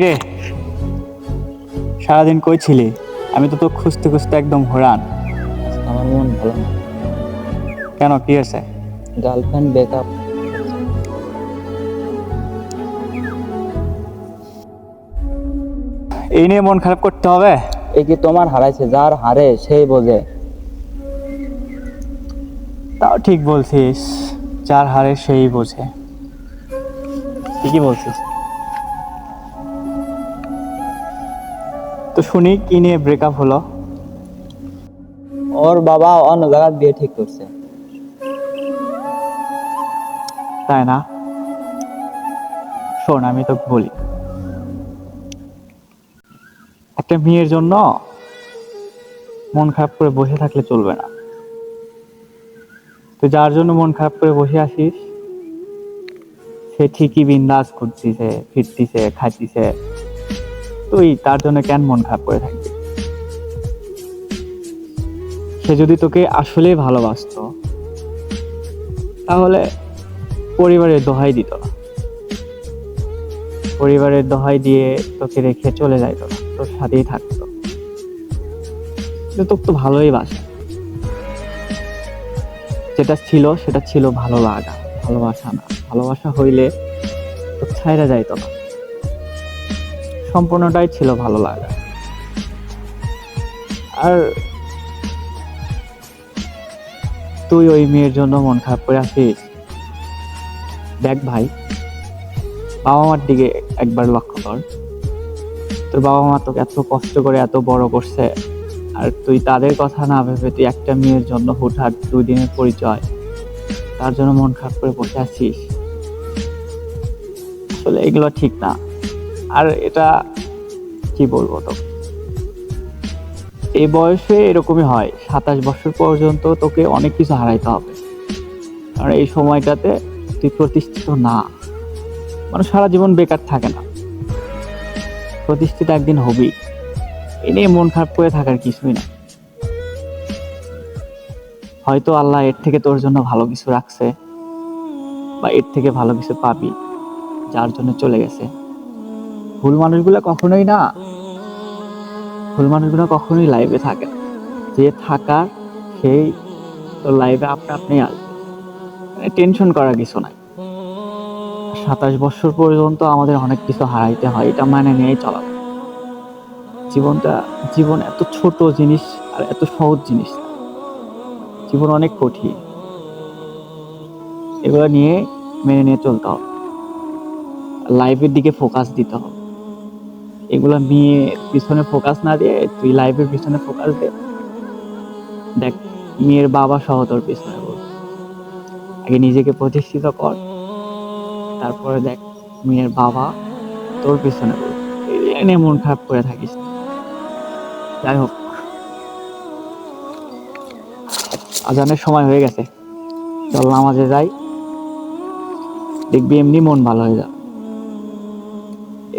কিরে? সারাদিন কই ছিলি? আমি তো তোকে খুঁজতে খুঁজতে একদম হরান আমার মন ভালো না। কেন কি আছে গার্লফ্রেন্ড ব্রেকআপ এই নিয়ে মন খারাপ করতে হবে? এই কি তোমার হারাইছে? যার হারে সেই বোঝে। তাও ঠিক বলছিস যার হারে সেই বোঝে। ঠিকই বলছিস। তো শুনি কি নিয়ে ব্রেকআপ হলো? ওর বাবা অন্য জায়গায় বিয়ে ঠিক করছে। তাই না? শোন আমি তোকে বলি। একটা মেয়ের জন্য মন খারাপ করে বসে থাকলে চলবে না। তো যার জন্য মন খারাপ করে বসে আসিস সে ঠিকই বিন্দাস করতিছে ফিরতিছে খাইতিছে। তুই তার জন্য কেন মন খারাপ করে থাকবি? সে যদি তোকে আসলেই ভালোবাসতো, তাহলে পরিবারের দোহাই দিত না। পরিবারের দোহাই দিয়ে তোকে রেখে চলে যাইতো না, তোর সাথেই থাকতো। তোকে তো ভালোই বাসে। যেটা ছিল, সেটা ছিল ভালো লাগা ভালোবাসা না, ভালোবাসা হইলে তো ছাইরা যাইতো না। সম্পূর্ণটাই ছিল ভালো লাগা। আর তুই ওই মেয়ের জন্য মন খারাপ করে আসিস? দেখ ভাই বাবা মার দিকে একবার লক্ষ্য কর। তোর বাবা মা তোকে এত কষ্ট করে এত বড় করছে, আর তুই তাদের কথা না ভেবে তুই একটা মেয়ের জন্য হুটহাট দুই দিনের পরিচয়, তার জন্য মন খারাপ করে বসে আছিস। আসলে এগুলো ঠিক না। আর এটা কি বলব তো? এই বয়সে এরকমই হয়, সাতাশ বছর পর্যন্ত তোকে অনেক কিছু হারাইতে হবে। কারণ এই সময়টাতে তুই প্রতিষ্ঠিত না। মানুষ সারা জীবন বেকার থাকে না। প্রতিষ্ঠিত একদিন হবি। এ নিয়ে মন খারাপ করে থাকার কিছুই না। হয়তো আল্লাহ এর থেকে তোর জন্য ভালো কিছু রাখছে, বা এর থেকে ভালো কিছু পাবি, যার জন্য চলে গেছে। ভুল মানুষগুলো কখনোই না ভুল মানুষগুলো কখনোই লাইভে থাকে না। যে থাকার, সেই লাইভে আপনি আপনি আসবে। মানে টেনশন করার কিছু নাই। সাতাশ বছর পর্যন্ত আমাদের অনেক কিছু হারাইতে হয়, এটা মানে নিয়েই চলা। জীবনটা, জীবন এত ছোট জিনিস আর এত সহজ জিনিস। জীবন অনেক কঠিন। এগুলো নিয়ে মেনে নিয়ে চলতে হবে। লাইফের দিকে ফোকাস দিতে হবে। এগুলো নিয়ে পিছনে ফোকাস না দিয়ে তুই লাইফের পিছনে ফোকাস দে। দেখ, মেয়ের বাবা সহ তোর পিছনে আগে নিজেকে প্রতিষ্ঠিত কর। তারপরে দেখ, মেয়ের বাবা তোর পিছনে এই মন খারাপ করে থাকিস যাই হোক। আজানের সময় হয়ে গেছে। চল নামাজে যাই। দেখবি এমনি মন ভালো হয়ে যাবে।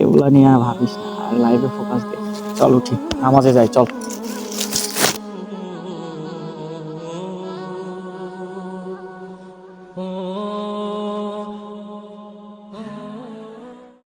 এগুলা নিয়ে ভাবিস না লাইফে ফোকাস দে। চল উঠি নামাজে যাই চল।